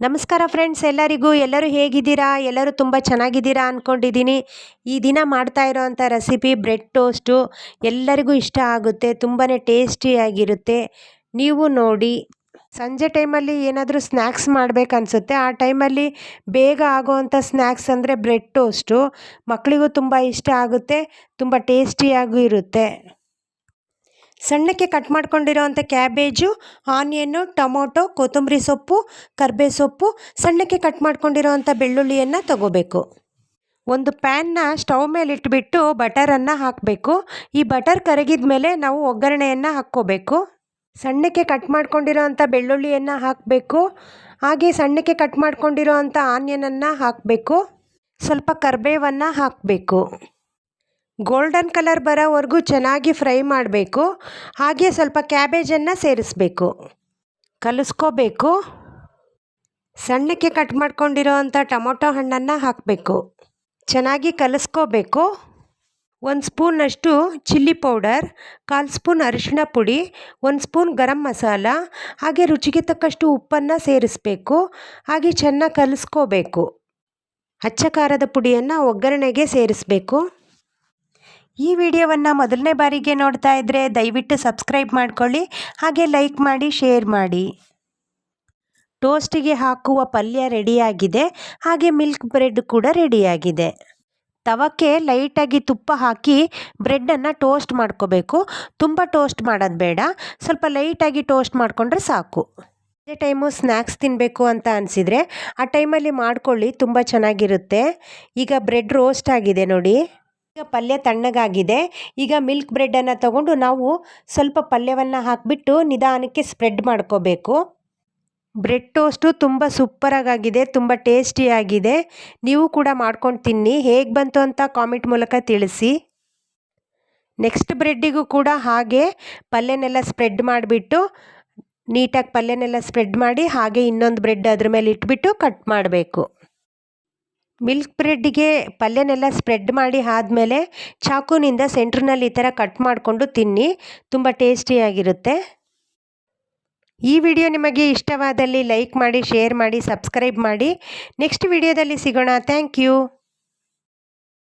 ನಮಸ್ಕಾರ ಫ್ರೆಂಡ್ಸ್ ಎಲ್ಲರಿಗೂ, ಎಲ್ಲರೂ ಹೇಗಿದ್ದೀರಾ? ಎಲ್ಲರೂ ತುಂಬ ಚೆನ್ನಾಗಿದ್ದೀರಾ ಅಂದ್ಕೊಂಡಿದ್ದೀನಿ ಈ ದಿನ ಮಾಡ್ತಾ ಇರೋವಂಥ ರೆಸಿಪಿ ಬ್ರೆಡ್ ಟೋಸ್ಟು ಎಲ್ಲರಿಗೂ ಇಷ್ಟ ಆಗುತ್ತೆ ತುಂಬಾ ಟೇಸ್ಟಿಯಾಗಿರುತ್ತೆ ನೀವು ನೋಡಿ, ಸಂಜೆ ಟೈಮಲ್ಲಿ ಏನಾದರೂ ಸ್ನ್ಯಾಕ್ಸ್ ಮಾಡಬೇಕನ್ಸುತ್ತೆ ಆ ಟೈಮಲ್ಲಿ ಬೇಗ ಆಗೋವಂಥ ಸ್ನ್ಯಾಕ್ಸ್ ಅಂದರೆ ಬ್ರೆಡ್ ಟೋಸ್ಟು ಮಕ್ಕಳಿಗೂ ತುಂಬ ಇಷ್ಟ ಆಗುತ್ತೆ, ತುಂಬ ಟೇಸ್ಟಿಯಾಗೂ ಇರುತ್ತೆ. ಸಣ್ಣಕ್ಕೆ ಕಟ್ ಮಾಡ್ಕೊಂಡಿರೋವಂಥ ಕ್ಯಾಬೇಜು, ಆನಿಯನ್ನು, ಟೊಮೊಟೊ, ಕೊತ್ತಂಬರಿ ಸೊಪ್ಪು, ಕರ್ಬೇ ಸೊಪ್ಪು, ಸಣ್ಣಕ್ಕೆ ಕಟ್ ಮಾಡ್ಕೊಂಡಿರೋವಂಥ ಬೆಳ್ಳುಳ್ಳಿಯನ್ನು ತಗೋಬೇಕು. ಒಂದು ಪ್ಯಾನ್ನ ಸ್ಟವ್ ಮೇಲೆ ಇಟ್ಬಿಟ್ಟು ಬಟರನ್ನು ಹಾಕಬೇಕು. ಈ ಬಟರ್ ಕರಗಿದ ಮೇಲೆ ನಾವು ಒಗ್ಗರಣೆಯನ್ನು ಹಾಕ್ಕೋಬೇಕು. ಸಣ್ಣಕ್ಕೆ ಕಟ್ ಮಾಡ್ಕೊಂಡಿರೋವಂಥ ಬೆಳ್ಳುಳ್ಳಿಯನ್ನು ಹಾಕಬೇಕು. ಹಾಗೆ ಸಣ್ಣಕ್ಕೆ ಕಟ್ ಮಾಡ್ಕೊಂಡಿರೋವಂಥ ಆನಿಯನನ್ನು ಹಾಕಬೇಕು. ಸ್ವಲ್ಪ ಕರ್ಬೇವನ್ನು ಹಾಕಬೇಕು. ಗೋಲ್ಡನ್ ಕಲರ್ ಬರೋವರೆಗೂ ಚೆನ್ನಾಗಿ ಫ್ರೈ ಮಾಡಬೇಕು. ಹಾಗೆ ಸ್ವಲ್ಪ ಕ್ಯಾಬೇಜನ್ನು ಸೇರಿಸ್ಬೇಕು. ಕಲಿಸ್ಕೋಬೇಕು. ಸಣ್ಣಕ್ಕೆ ಕಟ್ ಮಾಡ್ಕೊಂಡಿರೋ ಅಂಥ ಟೊಮೊಟೊ ಹಣ್ಣನ್ನು ಹಾಕಬೇಕು. ಚೆನ್ನಾಗಿ ಕಲಿಸ್ಕೋಬೇಕು. ಒಂದು ಸ್ಪೂನಷ್ಟು ಚಿಲ್ಲಿ ಪೌಡರ್, ಕಾಲು ಸ್ಪೂನ್ ಅರಿಶಿಣ ಪುಡಿ, ಒಂದು ಸ್ಪೂನ್ ಗರಂ ಮಸಾಲ, ಹಾಗೆ ರುಚಿಗೆ ತಕ್ಕಷ್ಟು ಉಪ್ಪನ್ನು ಸೇರಿಸ್ಬೇಕು. ಹಾಗೆ ಚೆನ್ನಾಗಿ ಕಲಿಸ್ಕೋಬೇಕು. ಹಚ್ಚ ಖಾರದ ಪುಡಿಯನ್ನು ಒಗ್ಗರಣೆಗೆ ಸೇರಿಸಬೇಕು. ಈ ವಿಡಿಯೋವನ್ನು ಮೊದಲನೇ ಬಾರಿಗೆ ನೋಡ್ತಾ ಇದ್ದರೆ ದಯವಿಟ್ಟು ಸಬ್ಸ್ಕ್ರೈಬ್ ಮಾಡಿಕೊಳ್ಳಿ, ಹಾಗೆ ಲೈಕ್ ಮಾಡಿ, ಶೇರ್ ಮಾಡಿ. ಟೋಸ್ಟಿಗೆ ಹಾಕುವ ಪಲ್ಯ ರೆಡಿಯಾಗಿದೆ, ಹಾಗೆ ಮಿಲ್ಕ್ ಬ್ರೆಡ್ ಕೂಡ ರೆಡಿಯಾಗಿದೆ. ತವಕ್ಕೆ ಲೈಟಾಗಿ ತುಪ್ಪ ಹಾಕಿ ಬ್ರೆಡ್ಡನ್ನು ಟೋಸ್ಟ್ ಮಾಡ್ಕೋಬೇಕು. ತುಂಬ ಟೋಸ್ಟ್ ಮಾಡೋದು ಬೇಡ, ಸ್ವಲ್ಪ ಲೈಟಾಗಿ ಟೋಸ್ಟ್ ಮಾಡಿಕೊಂಡ್ರೆ ಸಾಕು. ಅದೇ ಟೈಮು ಸ್ನ್ಯಾಕ್ಸ್ ತಿನ್ನಬೇಕು ಅಂತ ಅನಿಸಿದರೆ ಆ ಟೈಮಲ್ಲಿ ಮಾಡ್ಕೊಳ್ಳಿ, ತುಂಬ ಚೆನ್ನಾಗಿರುತ್ತೆ. ಈಗ ಬ್ರೆಡ್ ರೋಸ್ಟ್ ಆಗಿದೆ ನೋಡಿ. ಈಗ ಪಲ್ಯ ತಣ್ಣಗಾಗಿದೆ. ಈಗ ಮಿಲ್ಕ್ ಬ್ರೆಡ್ಡನ್ನು ತಗೊಂಡು ನಾವು ಸ್ವಲ್ಪ ಪಲ್ಯವನ್ನು ಹಾಕಿಬಿಟ್ಟು ನಿಧಾನಕ್ಕೆ ಸ್ಪ್ರೆಡ್ ಮಾಡ್ಕೋಬೇಕು. ಬ್ರೆಡ್ ಟೋಸ್ಟು ತುಂಬ ಸೂಪರಾಗಿದೆ ತುಂಬ ಟೇಸ್ಟಿಯಾಗಿದೆ ನೀವು ಕೂಡ ಮಾಡ್ಕೊಂಡು ತಿನ್ನಿ. ಹೇಗೆ ಬಂತು ಅಂತ ಕಾಮೆಂಟ್ ಮೂಲಕ ತಿಳಿಸಿ. ನೆಕ್ಸ್ಟ್ ಬ್ರೆಡ್ಡಿಗೂ ಕೂಡ ಹಾಗೆ ಪಲ್ಯನೆಲ್ಲ ಸ್ಪ್ರೆಡ್ ಮಾಡಿಬಿಟ್ಟು, ನೀಟಾಗಿ ಪಲ್ಯನೆಲ್ಲ ಸ್ಪ್ರೆಡ್ ಮಾಡಿ ಹಾಗೆ ಇನ್ನೊಂದು ಬ್ರೆಡ್ ಅದ್ರ ಮೇಲೆ ಇಟ್ಬಿಟ್ಟು ಕಟ್ ಮಾಡಬೇಕು. ಮಿಲ್ಕ್ ಬ್ರೆಡ್ಡಿಗೆ ಪಲ್ಯನೆಲ್ಲ ಸ್ಪ್ರೆಡ್ ಮಾಡಿ ಆದಮೇಲೆ ಚಾಕುನಿಂದ ಸೆಂಟ್ರ್ನಲ್ಲಿ ಈ ಥರ ಕಟ್ ಮಾಡಿಕೊಂಡು ತಿನ್ನಿ, ತುಂಬ ಟೇಸ್ಟಿಯಾಗಿರುತ್ತೆ. ಈ ವಿಡಿಯೋ ನಿಮಗೆ ಇಷ್ಟವಾದಲ್ಲಿ ಲೈಕ್ ಮಾಡಿ, ಶೇರ್ ಮಾಡಿ, ಸಬ್ಸ್ಕ್ರೈಬ್ ಮಾಡಿ. ನೆಕ್ಸ್ಟ್ ವಿಡಿಯೋದಲ್ಲಿ ಸಿಗೋಣ. Thank you.